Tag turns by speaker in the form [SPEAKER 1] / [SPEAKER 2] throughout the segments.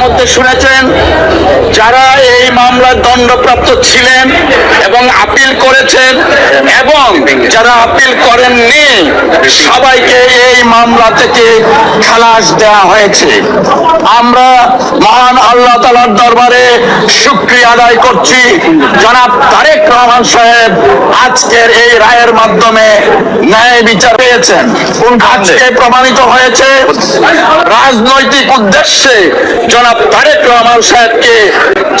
[SPEAKER 1] ইতিমধ্যে শুনেছেন, যারা এই মামলার দণ্ডপ্রাপ্ত ছিলেন এবং আপিল করেছেন এবং যারা আপিল করেননি, সবাইকে এই মামলা থেকে খালাস দেওয়া হয়েছে। আমরা মহান আল্লাহ তালার দরবারে শুক্রিয়া আদায় করছি। জনাব তারেক রহমান সাহেব আজকের এই রায়ের মাধ্যমে ন্যায় বিচার পেয়েছেন। আজকে প্রমাণিত হয়েছে রাজনৈতিক উদ্দেশ্যে জনাব তারেক রহমান সাহেবকে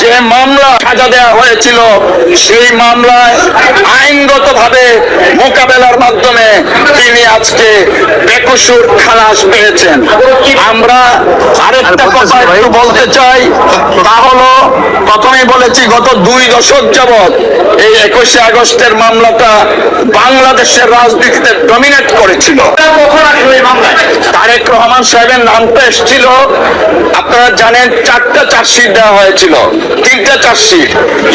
[SPEAKER 1] যে মামলা সাজা দেওয়া হয়েছিল সেই মামলায় আইনগত ভাবে মোকাবেলার মাধ্যমে তিনি আজকে বেকসুর খালাস পেয়েছেন। আমরা আরেকটা কথা একটু বলতে চাই তা হলো প্রথমেই বলেছি গত দুই দশক যাবৎ এই একুশে আগস্টের মামলাটা বাংলাদেশের রাজনীতিতে ডমিনেট করেছিল। তারেক রহমান সাহেবের নামটা এসেছিল আপনারা জানেন চারটা চার্জশিট দেওয়া হয়েছিল তিনটা চার্জশিট।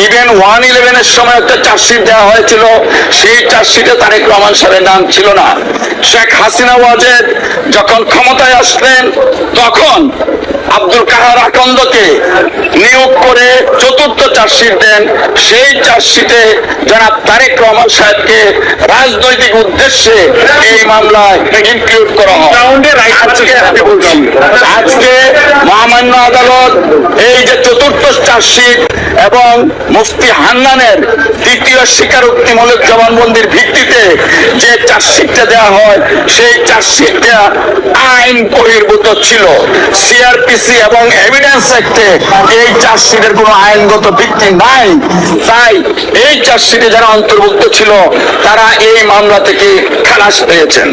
[SPEAKER 1] ইভেন ওয়ান ইলেভেনের সময় একটা চার্জশিট দেওয়া হয়েছিল সেই চার্জশিটে তারেক রহমান সাহেবের নাম ছিল না। শেখ হাসিনা ওয়াজেদ যখন ক্ষমতায় আসলেন তখন আব্দুল কাহার আকন্দকে নিয়োগ করে চতুর্থ চার্জশিট দেন। সেই চার্জশিটে জনাব তারেক রহমান সাহেবকে রাজনৈতিক উদ্দেশ্যে এই মামলায় ইনক্লুড করা হয়। আজকে আজকে মহামান্য আদালত এই যে চতুর্থ চার্জশিট এবং মুফতি হান্নানের দ্বিতীয় স্বীকারোক্তিমূলক জবানবন্দির ভিত্তিতে যে চার্জশিটটা দেওয়া হয়, সেই চার্জশিটটা আইন বহির্ভূত ছিল। সিআরপিসি এবং এভিডেন্স অ্যাক্টে এই চার্জশিটের কোনো আইনগত ভিত্তি নাই। তাই এই চার্জশিটে যারা অন্তর্ভুক্ত ছিল, তারা এই মামলা থেকে খালাস পেয়েছেন।